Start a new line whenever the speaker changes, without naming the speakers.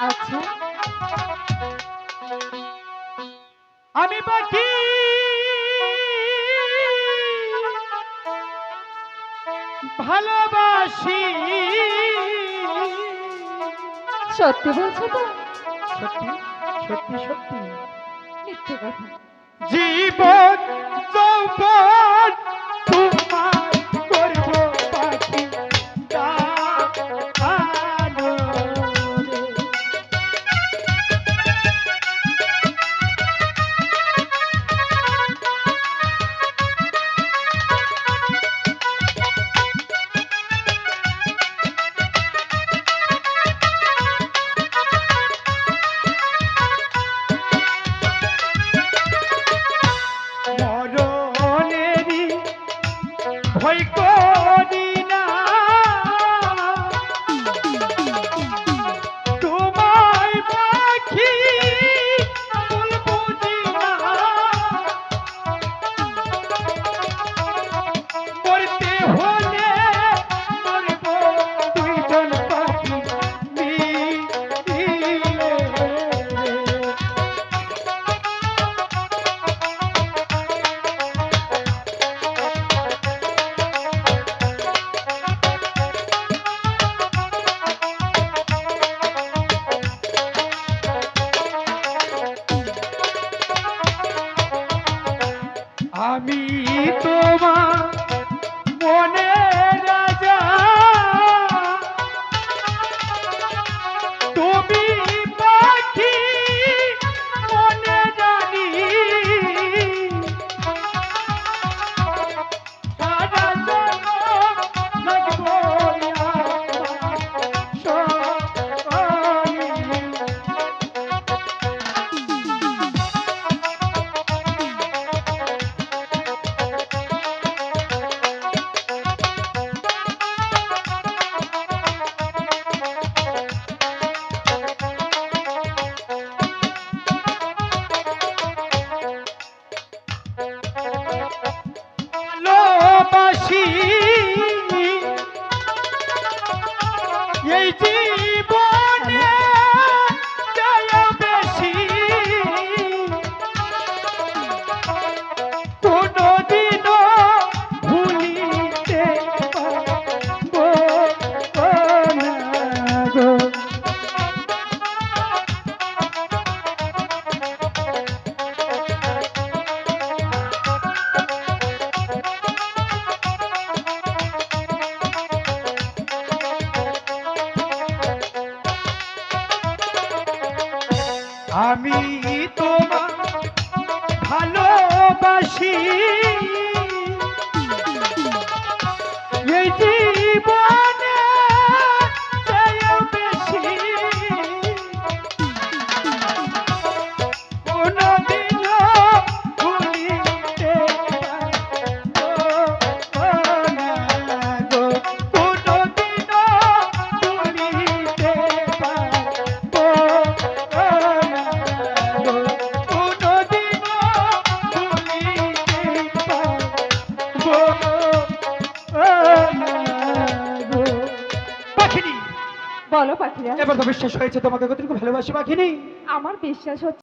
আচ্ছা
আমি পাখি। ভালোবাসি।
সত্যি বলছো তো?
সত্যি? সত্যি সত্যি।
মিথ্যে কথা।
জীবন যৌবন মনি আমি তোমার ভালোবাসি। পাখিনি।
বলো পাখিরা।
এবার তো বিশ্বাস হয়েছে তোমাকে কতটুকু ভালোবাসি পাখিনি?
আমার বিশ্বাস হচ্ছে